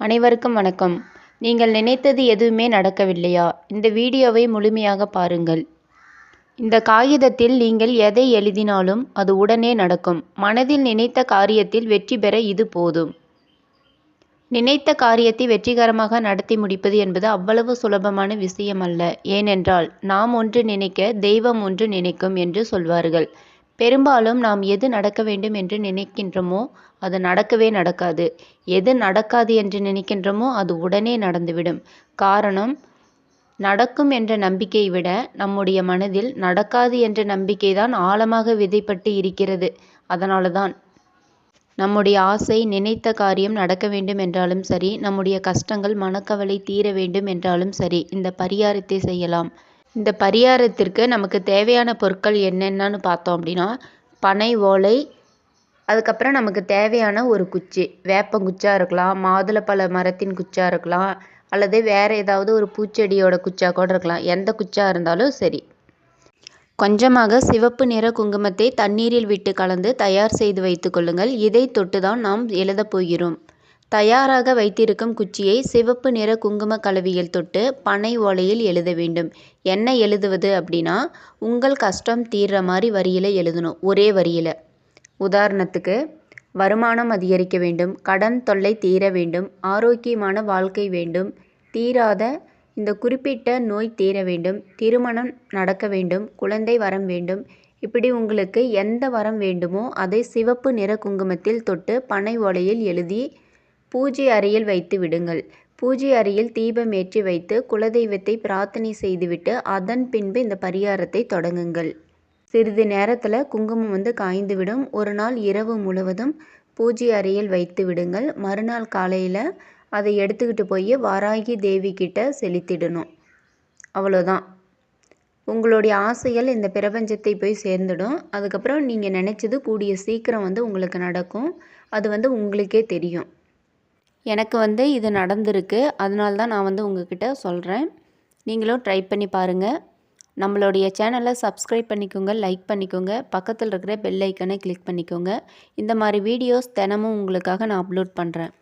அனைவருக்கும் வணக்கம். நீங்கள் நினைத்தது எதுவுமே நடக்கவில்லையா? இந்த வீடியோவை முழுமையாக பாருங்கள். இந்த காகிதத்தில் நீங்கள் எதை எழுதினாலும் அது உடனே நடக்கும். மனதில் நினைத்த காரியத்தில் வெற்றி பெற இது போதும். நினைத்த காரியத்தை வெற்றிகரமாக நடத்தி முடிப்பது என்பது அவ்வளவு சுலபமான விஷயம் அல்ல ஏனென்றால் நாம் ஒன்று நினைக்க தெய்வம் ஒன்று நினைக்கும் என்று சொல்வார்கள். பெரும்பாலும் நாம் எது நடக்க வேண்டும் என்று நினைக்கின்றோமோ அது நடக்கவே நடக்காது. எது நடக்காது என்று நினைக்கின்றோமோ அது உடனே நடந்துவிடும். காரணம் நடக்கும் என்ற நம்பிக்கையை விட நம்முடைய மனதில் நடக்காது என்ற நம்பிக்கை தான் ஆழமாக விதைப்பட்டு இருக்கிறது. அதனால தான் நம்முடைய ஆசை நினைத்த காரியம் நடக்க வேண்டும் என்றாலும் சரி நம்முடைய கஷ்டங்கள் மனக்கவலை தீர வேண்டும் என்றாலும் சரி இந்த பரிகாரத்தை செய்யலாம். இந்த பரிகாரத்திற்கு நமக்கு தேவையான பொருட்கள் என்னென்னு பார்த்தோம் அப்படின்னா பனை ஓலை அதுக்கப்புறம் நமக்கு தேவையான ஒரு குச்சி. வேப்பங்குச்சாக இருக்கலாம் மாதுளப்பழ மரத்தின் குச்சாக இருக்கலாம் அல்லது வேறு ஏதாவது ஒரு பூச்செடியோட குச்சா கூட இருக்கலாம். எந்த குச்சா இருந்தாலும் சரி. கொஞ்சமாக சிவப்பு நிற குங்குமத்தை தண்ணீரில் விட்டு கலந்து தயார் செய்து வைத்துக்கொள்ளுங்கள் இதை தொட்டு தான் நாம் எழுதப் போகிறோம். தயாராக வைத்திருக்கும் குச்சியை சிவப்பு நிற குங்கும கலவியில் தொட்டு பனை ஓலையில் எழுத வேண்டும். என்ன எழுதுவது அப்படின்னா உங்கள் கஷ்டம் தீர்ற மாதிரி வரியில் எழுதணும் ஒரே வரியில். உதாரணத்துக்கு வருமானம் அதிகரிக்க வேண்டும் கடன் தொல்லை தீர வேண்டும் ஆரோக்கியமான வாழ்க்கை வேண்டும் தீராத இந்த குறிப்பிட்ட நோய் தீர வேண்டும் திருமணம் நடக்க வேண்டும் குழந்தை வரம் வேண்டும். இப்படி உங்களுக்கு எந்த வரம் வேண்டுமோ அதை சிவப்பு நிற குங்குமத்தில் தொட்டு பனை ஓலையில் எழுதி பூஜை அறையில் வைத்து விடுங்கள். பூஜை அறையில் தீபம் ஏற்றி வைத்து குலதெய்வத்தை பிரார்த்தனை செய்துவிட்டு அதன் பின்பு இந்த பரிகாரத்தை தொடங்குங்கள். சிறிது நேரத்தில் குங்குமம் வந்து காய்ந்துவிடும் ஒரு நாள் இரவு முழுவதும் பூஜை அறையில் வைத்து விடுங்கள். மறுநாள் காலையில் அதை எடுத்துக்கிட்டு போய் வாராகி தேவி கிட்ட செலுத்திடணும். அவ்வளோதான் உங்களுடைய ஆசைகள் இந்த பிரபஞ்சத்தை போய் சேர்ந்துடும். அதுக்கப்புறம் நீங்கள் நினச்சது கூடிய சீக்கிரம் வந்து உங்களுக்கு நடக்கும். அது வந்து உங்களுக்கே தெரியும். எனக்கு வந்து இது நடந்திருக்கு. அதனால தான் நான் வந்து உங்ககிட்ட சொல்கிறேன் நீங்களும் ட்ரை பண்ணி பாருங்கள் நம்மளுடைய சேனலை சப்ஸ்கிரைப் பண்ணிக்கோங்க லைக் பண்ணிக்கோங்க. பக்கத்தில் இருக்கிற பெல் ஐக்கனை கிளிக் பண்ணிக்கோங்க. இந்த மாதிரி வீடியோஸ் தினமும் உங்களுக்காக நான் அப்லோட் பண்ணுறேன்